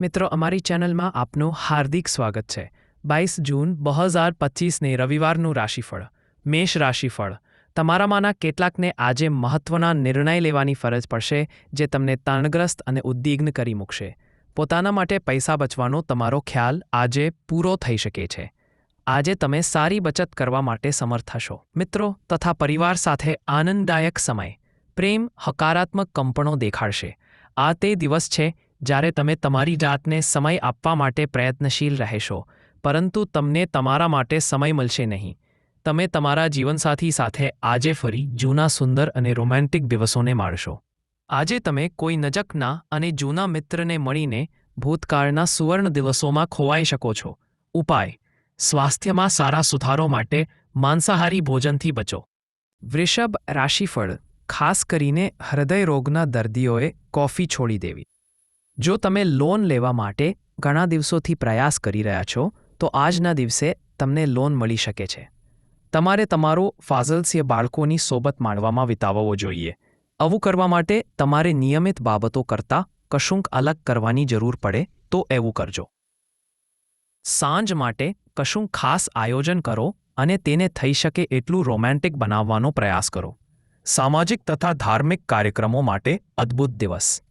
મિત્રો, અમારી ચેનલમાં આપનું હાર્દિક સ્વાગત છે. બાવીસ જૂન બે હજાર પચીસને રવિવારનું રાશિફળ, મેષ રાશિફળ. તમારામાંના કેટલાકને આજે મહત્વના નિર્ણય લેવાની ફરજ પડશે, જે તમને તાણગ્રસ્ત અને ઉદ્વિગ્ન કરી મૂકશે. પોતાના માટે પૈસા બચવાનો તમારો ખ્યાલ આજે પૂરો થઈ શકે છે. આજે તમે સારી બચત કરવા માટે સમર્થ હશો. મિત્રો, તથા પરિવાર સાથે આનંદદાયક સમય. પ્રેમ હકારાત્મક કંપણો દેખાડશે. આ તે દિવસ છે જ્યારે તમે તમારી જાતને સમય આપવા માટે પ્રયત્નશીલ રહેશો, પરંતુ તમને તમારા માટે સમય મળશે નહીં. તમે તમારા જીવનસાથી સાથે આજે ફરી જૂના સુંદર અને રોમેન્ટિક દિવસોને માણશો. આજે તમે કોઈ નજકના અને જૂના મિત્રને મળીને ભૂતકાળના સુવર્ણ દિવસોમાં ખોવાઈ શકો છો. ઉપાય, સ્વાસ્થ્યમાં સારા સુધારો માટે માંસાહારી ભોજનથી બચો. વૃષભ રાશિફળ, ખાસ કરીને હૃદય રોગના દર્દીઓએ કોફી છોડી દેવી. જો તમે લોન લેવા માટે ઘણા દિવસોથી પ્રયાસ કરી રહ્યા છો, તો આજના દિવસે તમને લોન મળી શકે છે. તમારે તમારો ફાઝલ્સીય બાળકોની સોબત માણવામાં વિતાવવો જોઈએ. આવું કરવા માટે તમારે નિયમિત બાબતો કરતાં કશુંક અલગ કરવાની જરૂર પડે, તો એવું કરજો. સાંજ માટે કશું ખાસ આયોજન કરો અને તેને થઈ શકે એટલું રોમેન્ટિક બનાવવાનો પ્રયાસ કરો. સામાજિક તથા ધાર્મિક કાર્યક્રમો માટે અદ્ભુત દિવસ.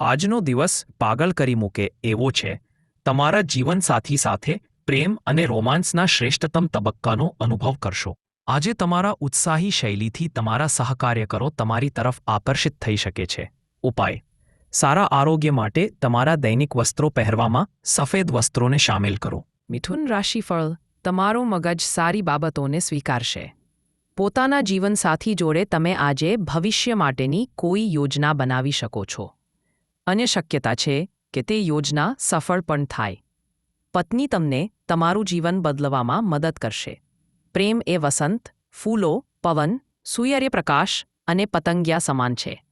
આજનો દિવસ પાગલ કરી મૂકે એવો છે. તમારા જીવનસાથી સાથે પ્રેમ અને રોમાન્સના શ્રેષ્ઠતમ તબક્કાનો અનુભવ કરશો. આજે તમારા ઉત્સાહી શૈલીથી તમારા સહકાર્યકરો તમારી તરફ આકર્ષિત થઈ શકે છે. ઉપાય. સારા આરોગ્ય માટે તમારા દૈનિક વસ્ત્રો પહેરવામાં સફેદ વસ્ત્રોને સામેલ કરો. મિથુન રાશિફળ તમારો મગજ સારી બાબતોને સ્વીકારશે. પોતાના જીવનસાથી જોડે તમે આજે ભવિષ્ય માટેની કોઈ યોજના બનાવી શકો છો. અને શક્યતા છે કે તે યોજના સફળ પણ થાય. પત્ની તમને તમારું જીવન બદલવામાં મદદ કરશે. પ્રેમ એ વસંત, ફૂલો, પવન, સૂર્યપ્રકાશ અને પતંગિયા સમાન છે.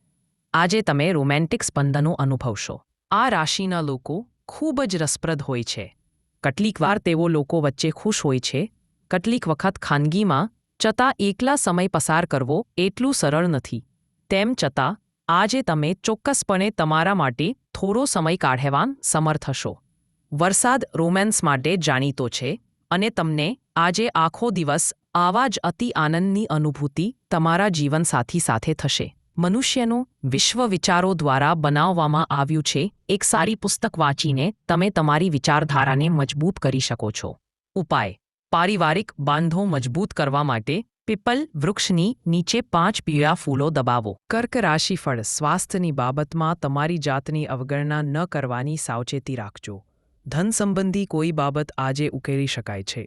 આજે તમે રોમેન્ટિક સ્પંદનો અનુભવશો. આ રાશિના લોકો ખૂબ જ રસપ્રદ હોય છે. કેટલીક વાર તેઓ લોકો વચ્ચે ખુશ હોય છે. કેટલીક વખત ખાનગીમાં છતાં એકલા સમય પસાર કરવો એટલું સરળ નથી. તેમ છતાં આજે તમે ચોક્કસપણે તમારા માટે થોડો સમય કાઢેવાન સમર્થ હશો. વરસાદ રોમેન્સ માટે જાણીતો છે અને તમને આજે આખો દિવસ આવા જ અતિ આનંદની અનુભૂતિ તમારા જીવનસાથી સાથે થશે. મનુષ્યનું વિશ્વ વિચારો દ્વારા બનાવવામાં આવ્યું છે, એક સારી પુસ્તક વાંચીને તમે તમારી વિચારધારાને મજબૂત કરી શકો છો. ઉપાય. પારિવારિક બાંધો મજબૂત કરવા માટે પીપલ, વૃક્ષની નીચે પાંચ પીળા ફૂલો દબાવો. કર્ક રાશિફળ સ્વાસ્થ્યની બાબતમાં તમારી જાતની અવગણના ન કરવાની સાવચેતી રાખજો. ધન સંબંધી કોઈ બાબત આજે ઉકેલી શકાય છે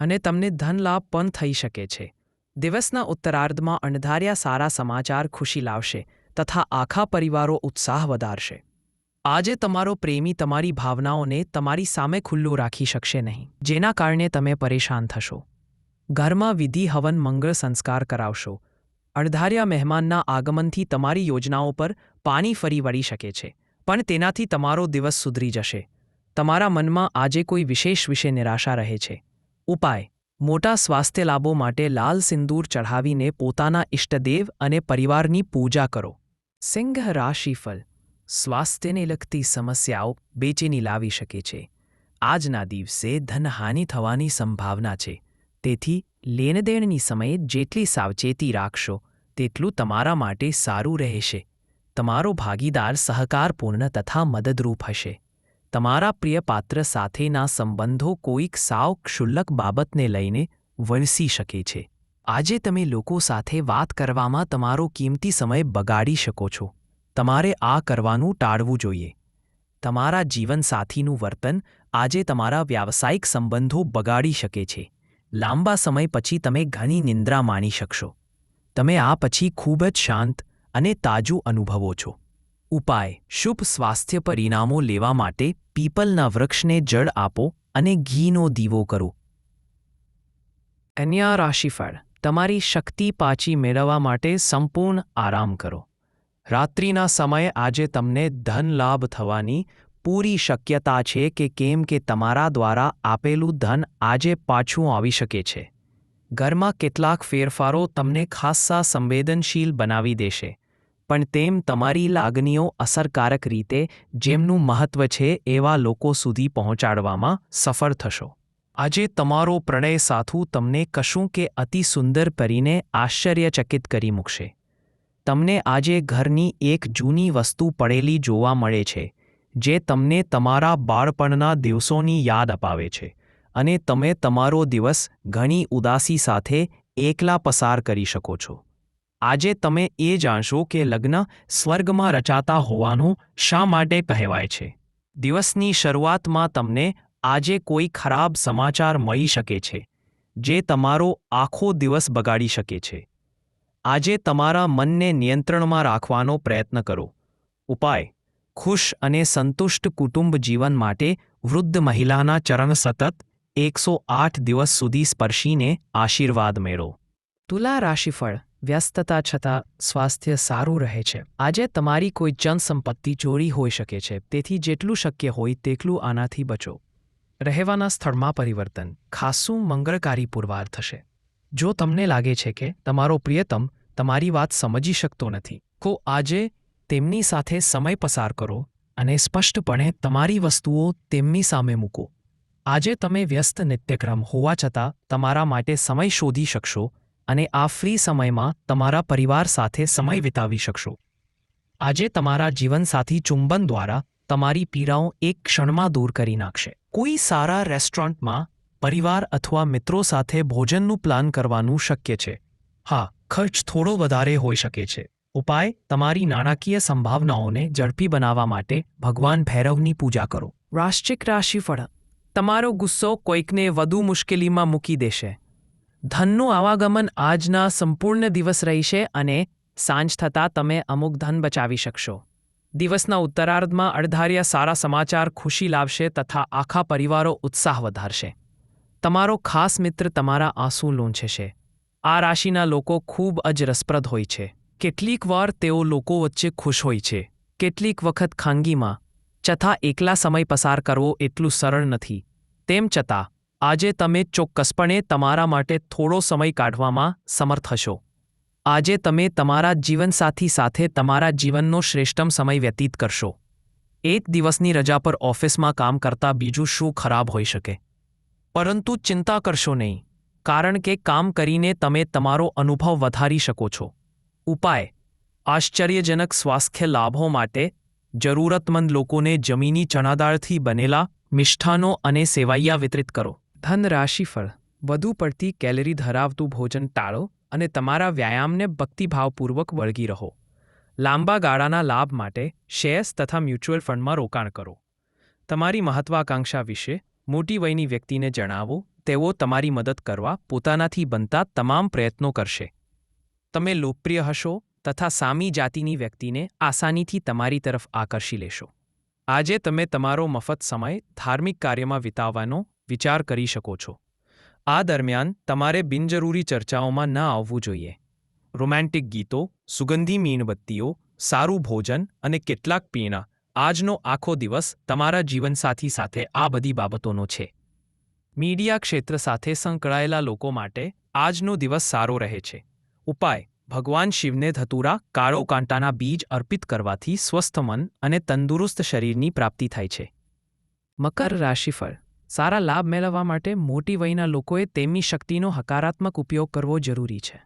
અને તમને ધનલાભ પણ થઈ શકે છે. દિવસના ઉત્તરાર્ધમાં અણધાર્યા સારા સમાચાર ખુશી લાવશે તથા આખા પરિવારો ઉત્સાહ વધારશે. આજે તમારો પ્રેમી તમારી ભાવનાઓને તમારી સામે ખુલ્લું રાખી શકશે નહીં, જેના કારણે તમે પરેશાન થશો. ઘરમાં વિધિ, હવન, મંગળ, સંસ્કાર કરાવશો. અણધાર્યા મહેમાનના આગમનથી તમારી યોજનાઓ પર પાણી ફરી વળી શકે છે, પણ તેનાથી તમારો દિવસ સુધરી જશે. તમારા મનમાં આજે કોઈ વિશેષ વિશે નિરાશા રહે છે. ઉપાય, મોટા સ્વાસ્થ્ય લાભો માટે લાલ સિંદૂર ચઢાવીને પોતાના ઇષ્ટદેવ અને પરિવારની પૂજા કરો. સિંહ રાશિફળ, સ્વાસ્થ્યને લગતી સમસ્યાઓ બેચેની લાવી શકે છે. આજના દિવસે ધનહાનિ થવાની સંભાવના છે. તેથી લેણદેણની સમયે જેટલી સાવચેતી રાખશો, તેટલું તમારા માટે સારું રહેશે. તમારો ભાગીદાર સહકારપૂર્ણ તથા મદદરૂપ હશે. તમારા પ્રિય પાત્ર સાથેના સંબંધો કોઈક સાવ ક્ષુલ્લક બાબતને લઈને વણસી શકે છે. આજે તમે લોકો સાથે વાત કરવામાં તમારો કિંમતી સમય બગાડી શકો છો. તમારે આ કરવાનું ટાળવું જોઈએ. તમારા જીવનસાથીનું વર્તન આજે તમારા વ્યાવસાયિક સંબંધો બગાડી શકે છે. લાંબા સમય પછી તમે ઘણી નિંદ્રા માણી શકશો. તમે આ પછી ખૂબ જ શાંત અને તાજું અનુભવો છો. ઉપાય, શુભ સ્વાસ્થ્ય પરિણામો લેવા માટે પીપલના વૃક્ષને જળ આપો અને ઘીનો દીવો કરો. કન્યા રાશિફળ, તમારી શક્તિ પાછી મેળવવા માટે સંપૂર્ણ આરામ કરો. રાત્રિના સમયે આજે તમને ધન લાભ થવાની પૂરી શક્યતા છે કે કેમ કે તમારા દ્વારા આપેલું ધન આજે પાછું આવી શકે છે. ઘરમાં કેટલાક ફેરફારો તમને ખાસ્સા સંવેદનશીલ બનાવી દેશે, પણ તેમ તમારી લાગણીઓ અસરકારક રીતે જેમનું મહત્વ છે એવા લોકો સુધી પહોંચાડવામાં સફળ થશો. આજે તમારો પ્રણય સાથું તમને કશું કે અતિ સુંદર કરીને આશ્ચર્યચકિત કરી મૂકશે. તમને આજે ઘરની એક જૂની વસ્તુ પડેલી જોવા મળે છે જે તમને તમારા બાળપણના દિવસોની યાદ અપાવે છે અને તમે તમારો દિવસ ઘણી ઉદાસી સાથે એકલા પસાર કરી શકો છો. આજે તમે એ જાણશો કે લગ્ન સ્વર્ગમાં રચાતા હોવાનું શા માટે કહેવાય છે? દિવસની શરૂઆતમાં તમને આજે કોઈ ખરાબ સમાચાર મળી શકે છે, જે તમારો આખો દિવસ બગાડી શકે છે. આજે તમારા મનને નિયંત્રણમાં રાખવાનો પ્રયત્ન કરો. ઉપાય ખુશ અને સંતુષ્ટ કુટુંબ જીવન માટે વૃદ્ધ મહિલાના ચરણ સતત એકસો આઠ દિવસ સુધી સ્પર્શીને આશીર્વાદ મેળવો. તુલા રાશિફળ વ્યસ્તતા છતાં સ્વાસ્થ્ય સારું રહે છે. આજે તમારી કોઈ જનસંપત્તિ ચોરી હોઈ શકે છે. તેથી જેટલું શક્ય હોય તેટલું આનાથી બચો. રહેવાના સ્થળમાં પરિવર્તન. ખાસું મંગળકારી પુરવાર થશે. જો તમને લાગે છે કે તમારો પ્રિયતમ તમારી વાત સમજી શકતો નથી. તો આજે તેમની સાથે સમય પસાર કરો અને સ્પષ્ટપણે તમારી વસ્તુઓ તેમની સામે મૂકો. આજે તમે વ્યસ્ત નિત્યક્રમ હોવા છતાં તમારા માટે સમય શોધી શકશો અને આ ફ્રી સમયમાં તમારા પરિવાર સાથે સમય વિતાવી શકશો. આજે તમારા જીવનસાથી ચુંબન દ્વારા તમારી પીડાઓ એક ક્ષણમાં દૂર કરી નાખશે. કોઈ સારા રેસ્ટોરન્ટમાં પરિવાર અથવા મિત્રો સાથે ભોજનનું પ્લાન કરવાનું શક્ય છે. હા, ખર્ચ થોડો વધારે હોઈ શકે છે. ઉપાય, તમારી નાણાકીય સંભાવનાઓને ઝડપી બનાવવા માટે ભગવાન ભૈરવની પૂજા કરો. રાશ્ચિક રાશિફળ. તમારો ગુસ્સો કોઈકને વધુ મુશ્કેલીમાં મૂકી દેશે. ધનનું આવાગમન આજના સંપૂર્ણ દિવસ રહેશે અને સાંજ થતાં તમે અમુક ધન બચાવી શકશો. દિવસના ઉત્તરાર્ધમાં અડધાર્યા સારા સમાચાર ખુશી લાવશે તથા આખા પરિવારો ઉત્સાહ વધારશે. તમારો ખાસ મિત્ર તમારા આંસુ લૂંછશે આ રાશિના લોકો ખૂબ જ રસપ્રદ હોય છે. કેટલીક વાર તેઓ લોકો વચ્ચે ખુશ હોય છે. કેટલીક વખત ખાનગીમાં છતાં એકલા સમય પસાર કરવો એટલું સરળ નથી. તેમ છતાં, આજે તમે ચોક્કસપણે તમારા માટે થોડો સમય કાઢવામાં સમર્થ હશો. આજે તમે તમારા જીવનસાથી સાથે તમારા જીવનનો શ્રેષ્ઠમ સમય વ્યતીત કરશો. એક દિવસની રજા પર ઓફિસમાં કામ કરતા બીજું શું ખરાબ હોઈ શકે? પરંતુ ચિંતા કરશો નહીં, કારણ કે કામ કરીને તમે તમારો અનુભવ વધારી શકો છો. ઉપાય. આશ્ચર્યજનક સ્વાસ્થ્ય લાભો માટે જરૂરતમંદ લોકોને જમીની ચણાદાળથી બનેલા મિષ્ઠાનો અને સેવાઈયા વિતરિત કરો. ધન રાશિફળ વધુ પડતી કેલરી ધરાવતું ભોજન ટાળો અને તમારા વ્યાયામને ભક્તિભાવપૂર્વક વળગી રહો. લાંબા ગાળાના લાભ માટે શેર્સ તથા મ્યુચ્યુઅલ ફંડમાં રોકાણ કરો. તમારી મહત્વાકાંક્ષા વિશે મોટી વયની વ્યક્તિને જણાવો. તેઓ તમારી મદદ કરવા પોતાનાથી બનતા તમામ પ્રયત્નો કરશે. તમે લોકપ્રિય હશો તથા સામી જાતિની વ્યક્તિને આસાનીથી તમારી તરફ આકર્ષી લેશો. આજે તમે તમારો મફત સમય ધાર્મિક કાર્યમાં વિતાવવાનો વિચાર કરી શકો છો. આ દરમિયાન તમારે બિનજરૂરી ચર્ચાઓમાં ન આવવું જોઈએ. રોમેન્ટિક ગીતો, સુગંધી મીણબત્તીઓ, સારું ભોજન અને કેટલાક પીણા આજનો આખો દિવસ તમારા જીવનસાથી સાથે આ બધી બાબતોનો છે. મીડિયા ક્ષેત્ર સાથે સંકળાયેલા લોકો માટે આજનો દિવસ સારો રહે છે. ઉપાય. ભગવાન શિવને ધતુરા, કાળો કાંટાના બીજ અર્પિત કરવાથી સ્વસ્થ મન અને તંદુરસ્ત શરીરની પ્રાપ્તિ થાય છે. મકર રાશિફળ. સારા લાભ મેળવવા માટે મોટી વયના લોકોએ તેમની શક્તિનો હકારાત્મક ઉપયોગ કરવો જરૂરી છે.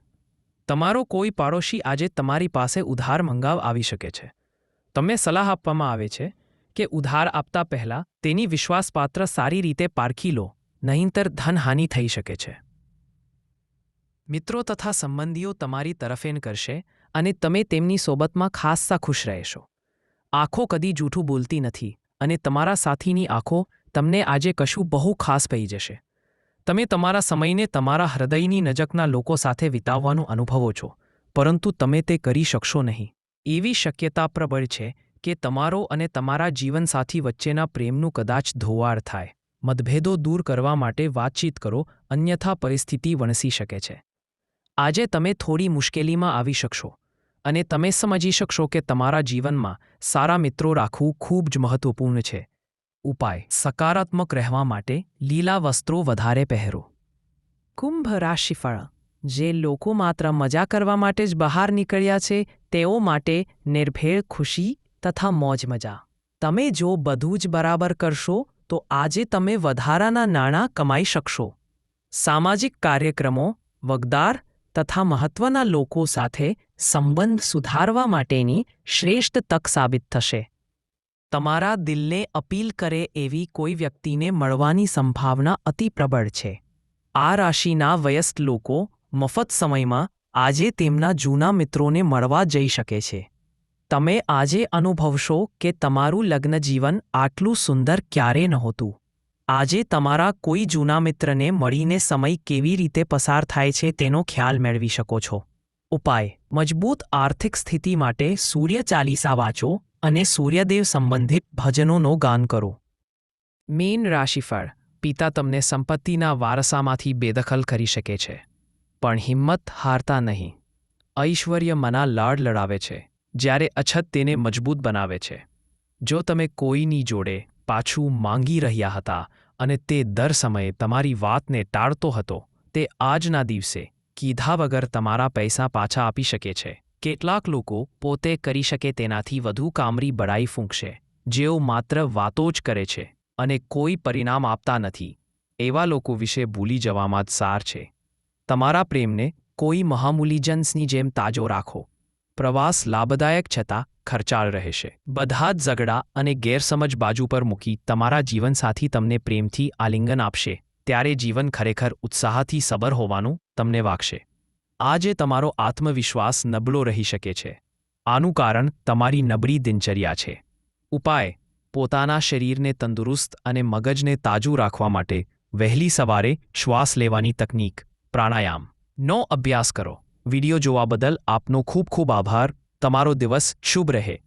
તમારો કોઈ પાડોશી આજે તમારી પાસે ઉધાર મંગાવ આવી શકે છે. તમને સલાહ આપવામાં આવે છે કે ઉધાર આપતા પહેલાં તેની વિશ્વાસપાત્ર સારી રીતે પારખી લો, નહીંતર ધનહાનિ થઈ શકે છે. મિત્રો તથા સંબંધીઓ તમારી તરફેણ કરશે અને તમે તેમની સોબતમાં ખાસ્સા ખુશ રહેશો. આંખો કદી જૂઠું બોલતી નથી અને તમારા સાથીની આંખો તમને આજે કશું બહુ ખાસ પડી જશે. તમે તમારા સમયને તમારા હૃદયની નજકના લોકો સાથે વિતાવવાનું અનુભવો છો, પરંતુ તમે તે કરી શકશો નહીં. એવી શક્યતા પ્રબળ છે કે તમારો અને તમારા જીવનસાથી વચ્ચેના પ્રેમનું કદાચ ધોવાળ થાય. મતભેદો દૂર કરવા માટે વાતચીત કરો, અન્યથા પરિસ્થિતિ વણસી શકે છે. આજે તમે થોડી મુશ્કેલીમાં આવી શકશો અને તમે સમજી શકશો કે તમારા જીવનમાં સારા મિત્રો રાખવું ખૂબ જ મહત્વપૂર્ણ છે. ઉપાય, સકારાત્મક રહેવા માટે લીલા વસ્ત્રો વધારે પહેરો. કુંભ રાશિફળ, જે લોકો માત્ર મજા કરવા માટે જ બહાર નીકળ્યા છે, તેઓ માટે નિર્ભેળ ખુશી તથા મોજ મજા તમે જો બધું જ બરાબર કરશો, તો આજે તમે વધારાના નાણાં કમાઈ શકશો. સામાજિક કાર્યક્રમો, વગદાર તથા મહત્વના લોકો સાથે સંબંધ સુધારવા માટેની શ્રેષ્ઠ તક સાબિત થશે. તમારા દિલને અપીલ કરે એવી કોઈ વ્યક્તિને મળવાની સંભાવના અતિ પ્રબળ છે. આ રાશિના વયસ્ક લોકો મફત સમયમાં આજે તેમના જૂના મિત્રોને મળવા જઈ શકે છે. તમે આજે અનુભવશો કે તમારું લગ્ન જીવન આટલું સુંદર ક્યારે નહોતું. આજે તમારા કોઈ જૂના મિત્રને મળીને સમય કેવી રીતે પસાર થાય છે તેનો ખ્યાલ મેળવી શકો છો. ઉપાય. મજબૂત આર્થિક સ્થિતિ માટે સૂર્ય ચાલીસા વાંચો અને સૂર્યદેવ સંબંધિત ભજનોનો ગાન કરો. મેન રાશિફળ. પિતા તમને સંપત્તિના વારસામાંથી બેદખલ કરી શકે છે. પણ હિંમત હારતા નહીં. ઐશ્વર્ય મના લાડ લડાવે છે, જ્યારે અછત તેને મજબૂત બનાવે છે. જો તમે કોઈની જોડે પાછું માંગી રહ્યા હતા અને તે દર સમયે તમારી વાતને ટાળતો હતો. તે આજના દિવસે કીધા વગર તમારા પૈસા પાછા આપી શકે છે. કેટલાક લોકો પોતે કરી શકે તેનાથી વધુ કામરી બડાઈ ફૂંકશે. જેઓ માત્ર વાતો જ કરે છે અને કોઈ પરિણામ આપતા નથી. એવા લોકો વિશે ભૂલી જવામાં જ સાર છે. તમારા પ્રેમને કોઈ મહામૂલીજન્સની જેમ તાજો રાખો. પ્રવાસ લાભદાયક છતાં ખર્ચાળ રહેશે. બધા જ ઝઘડા અને ગેરસમજ બાજુ પર મૂકી તમારા જીવનસાથી તમને પ્રેમથી આલિંગન આપશે. ત્યારે જીવન ખરેખર ઉત્સાહથી સબર હોવાનું તમને વાગશે. આજે તમારો આત્મવિશ્વાસ નબળો રહી શકે છે. આનું કારણ તમારી નબળી દિનચર્યા છે. ઉપાય, પોતાના શરીરને તંદુરસ્ત અને મગજને તાજું રાખવા માટે વહેલી સવારે શ્વાસ લેવાની તકનીક, પ્રાણાયામ. નો અભ્યાસ કરો. વિડિયો જોવા બદલ આપનો ખૂબ ખૂબ આભાર. તમારો દિવસ શુભ રહે.